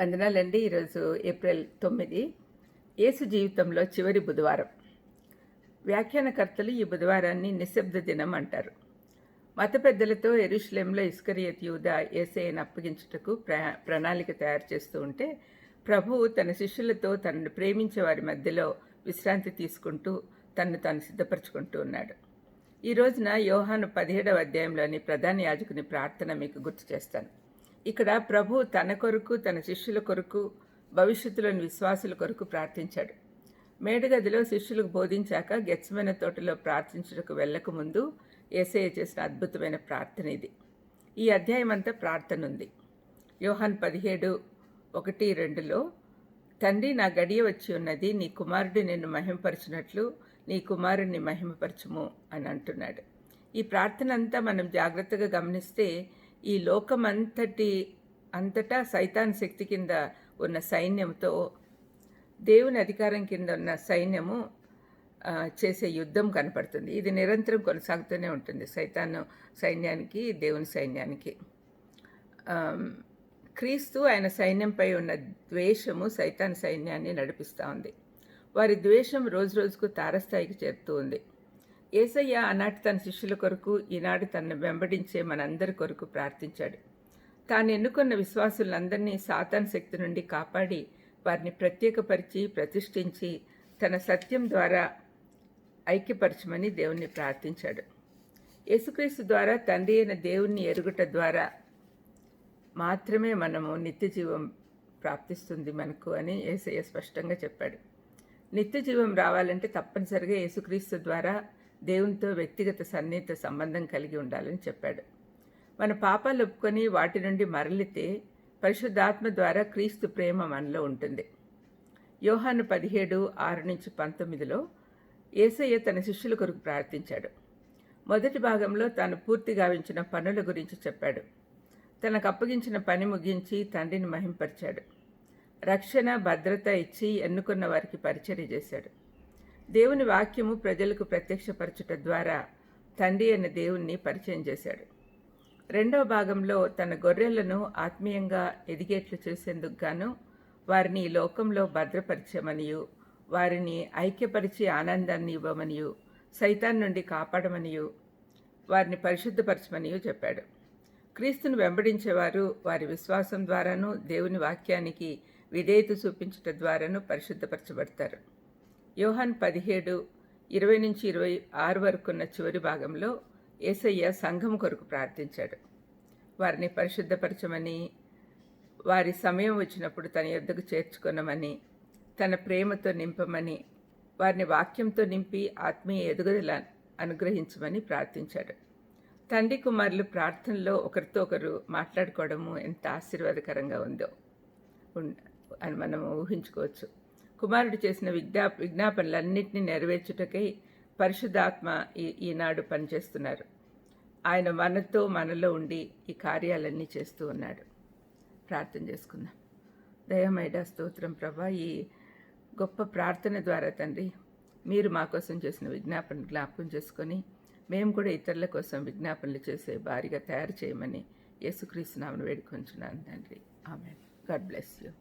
వందనాలండి. ఈరోజు ఏప్రిల్ తొమ్మిది. యేసు జీవితంలో చివరి బుధవారం. వ్యాఖ్యానకర్తలు ఈ బుధవారాన్ని నిశ్శబ్ద దినం అంటారు. మత పెద్దలతో ఎరుషులేంలో ఇస్కరియత్ యూద ఏసైని అప్పగించుటకు ప్ర ప్రణాళిక తయారు చేస్తూ ఉంటే ప్రభువు తన శిష్యులతో తనను ప్రేమించే వారి మధ్యలో విశ్రాంతి తీసుకుంటూ తనను తాను సిద్ధపరచుకుంటూ ఉన్నాడు. ఈ రోజున యోహాను పదిహేడవ అధ్యాయంలోని ప్రధాన యాజకుని ప్రార్థన మీకు గుర్తు చేస్తాను. ఇక్కడ ప్రభు తన కొరకు తన శిష్యుల కొరకు భవిష్యత్తులోని విశ్వాసుల కొరకు ప్రార్థించాడు. మేడగదిలో శిష్యులకు బోధించాక గెచ్చమైన తోటలో ప్రార్థించడానికి వెళ్ళక ముందు ఏసయ్య చేసిన అద్భుతమైన ప్రార్థన ఇది. ఈ అధ్యాయం అంతా ప్రార్థన ఉంది. యోహాన్ పదిహేడు ఒకటి రెండులో తండ్రి నా గడియ వచ్చి ఉన్నది నీ కుమారుడు నిన్ను మహిమపరిచినట్లు నీ కుమారుణ్ణి మహిమపరచుము అని అంటున్నాడు. ఈ ప్రార్థన అంతా మనం జాగ్రత్తగా గమనిస్తే ఈ లోకమంతటి అంతటా సైతాన్ శక్తి కింద ఉన్న సైన్యంతో దేవుని అధికారం కింద ఉన్న సైన్యము చేసే యుద్ధం కనపడుతుంది. ఇది నిరంతరం కొనసాగుతూనే ఉంటుంది సైతాన్ సైన్యానికి దేవుని సైన్యానికి. క్రీస్తు ఆయన సైన్యంపై ఉన్న ద్వేషము సైతాన్ సైన్యాన్ని నడిపిస్తూ ఉంది. వారి ద్వేషం రోజు రోజుకు తారస్థాయికి చేరుతూ ఉంది. ఏసయ్య ఆనాటి తన శిష్యుల కొరకు ఈనాడు తనను వెంబడించే మనందరి కొరకు ప్రార్థించాడు. తాను ఎన్నుకున్న విశ్వాసులందరినీ సాతాన్ శక్తి నుండి కాపాడి వారిని ప్రత్యేకపరిచి ప్రతిష్ఠించి తన సత్యం ద్వారా ఐక్యపరచమని దేవుణ్ణి ప్రార్థించాడు. యేసుక్రీస్తు ద్వారా తండ్రి అయిన దేవుణ్ణి ఎరుగుట ద్వారా మాత్రమే మనము నిత్యజీవం ప్రాప్తిస్తుంది మనకు అని ఏసయ్య స్పష్టంగా చెప్పాడు. నిత్యజీవం రావాలంటే తప్పనిసరిగా యేసుక్రీస్తు ద్వారా దేవునితో వ్యక్తిగత సన్నిహిత సంబంధం కలిగి ఉండాలని చెప్పాడు. మన పాపాలు ఒప్పుకొని వాటి నుండి మరలితే పరిశుద్ధాత్మ ద్వారా క్రీస్తు ప్రేమ మనలో ఉంటుంది. యోహాను పదిహేడు ఆరు నుంచి పంతొమ్మిదిలో ఏసయ్య తన శిష్యుల కొరకు ప్రార్థించాడు. మొదటి భాగంలో తాను పూర్తి గావించిన పనుల గురించి చెప్పాడు. తనకు అప్పగించిన పని ముగించి తండ్రిని మహింపరిచాడు. రక్షణ భద్రత ఇచ్చి ఎన్నుకున్న వారికి పరిచర్య చేశాడు. దేవుని వాక్యము ప్రజలకు ప్రత్యక్షపరచుట ద్వారా తండ్రి అనే దేవుణ్ణి పరిచయం చేశాడు. రెండవ భాగంలో తన గొర్రెలను ఆత్మీయంగా ఎదిగేట్లు చేసేందుకు గాను వారిని లోకంలో భద్రపరిచమనియు వారిని ఐక్యపరిచి ఆనందాన్ని ఇవ్వమనియు సైతాన్ నుండి కాపాడమనియు వారిని పరిశుద్ధపరచమనియు చెప్పాడు. క్రీస్తును వెంబడించేవారు వారి విశ్వాసం ద్వారాను దేవుని వాక్యానికి విధేయత చూపించట ద్వారాను పరిశుద్ధపరచబడతారు. యోహాన్ పదిహేడు ఇరవై నుంచి ఇరవై ఆరు వరకున్న చివరి భాగంలో ఏసయ్య సంఘం కొరకు ప్రార్థించాడు. వారిని పరిశుద్ధపరచమని వారి సమయం వచ్చినప్పుడు తన యొద్దకు చేర్చుకున్నామని తన ప్రేమతో నింపమని వారిని వాక్యంతో నింపి ఆత్మీయ ఎదుగుదల అనుగ్రహించమని ప్రార్థించాడు. తండ్రి కుమారులు ప్రార్థనలో ఒకరితో ఒకరు మాట్లాడుకోవడము ఎంత ఆశీర్వాదకరంగా ఉందో అని మనం ఊహించుకోవచ్చు. కుమారుడు చేసిన విజ్ఞా విజ్ఞాపనలన్నింటినీ నెరవేర్చుటకై పరిశుద్ధాత్మ ఈ ఈనాడు పనిచేస్తున్నారు. ఆయన మనతో మనలో ఉండి ఈ కార్యాలన్నీ చేస్తూ ఉన్నాడు. ప్రార్థన చేసుకుందాం. దయమైడ స్తోత్రం ప్రభా ఈ గొప్ప ప్రార్థన ద్వారా తండ్రి మీరు మా కోసం చేసిన విజ్ఞాపన జ్ఞాపకం చేసుకొని మేము కూడా ఇతరుల కోసం విజ్ఞాపనలు చేసే భారీగా తయారు చేయమని యేసుక్రీస్తు నామను వేడుకొంచున్నాను తండ్రి. ఆమె గాడ్ బ్లెస్ యూ.